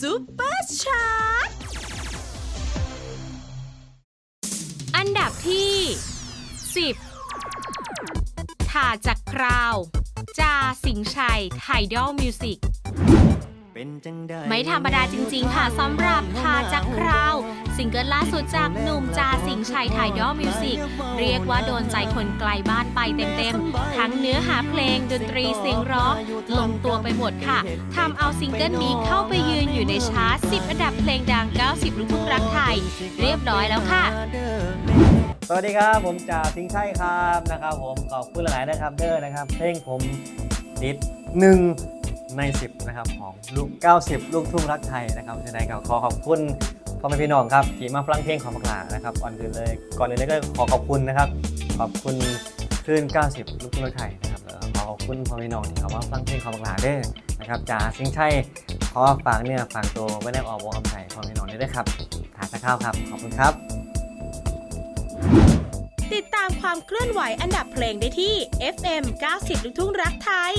ซุปเปอร์ชาร์ตอันดับที่ 10ถาจากคราว จาสิงห์ชัย ไทดอลมิวสิก ไม่ธรรมดาจริงๆค่ะสำหรับทาจากคราว ซิงเกิลล่าสุดจากหนุ่มจาสิงชัยไทดอมิวสิกเรียกว่าโดนใจคนไกลบ้านไปเต็มๆ ทั้งเนื้อหาเพลงดนตรีเสียงร้องลงตัวไปหมดค่ะทำเอาซิงเกิลนี้เข้าไปยืนอยู่ในชาร์ต10 อันดับเพลงดัง 90 ลูกทุ่งรักไทย เรียบร้อยแล้วค่ะสวัสดีครับ ผมจ่าสิงชัยครับนะครับ ผมขอบคุณหลายๆนะครับเด้อนะครับ เพลงผมติดหนึ่งใน 10 นะครับ ของลูก 90 ลูกทุ่งรักไทยนะครับฉะนั้นก็ขอขอบคุณ พ่อแม่พี่น้องครับที่มาฟังเพลงของบักหลานะครับก่อนอื่นเลยก่อนอื่นเลยก็ขอขอบคุณนะครับ ขอบคุณคลื่น 90 ลูกทุ่งรักไทยนะครับแล้วก็ขอขอบคุณพ่อแม่พี่น้องที่เขามาฟังเพลงของบักหลาด้อนะครับจ่าสิงห์ชัยขอฝากเนี่ยฝากตัวไว้ในออกวงคำไทยพ่อแม่พี่น้องด้วยครับถาตะข้าวครับขอบคุณครับ ติดตามความเคลื่อนไหวอันดับเพลงได้ที่ FM 90 ลูกทุ่งรักไทย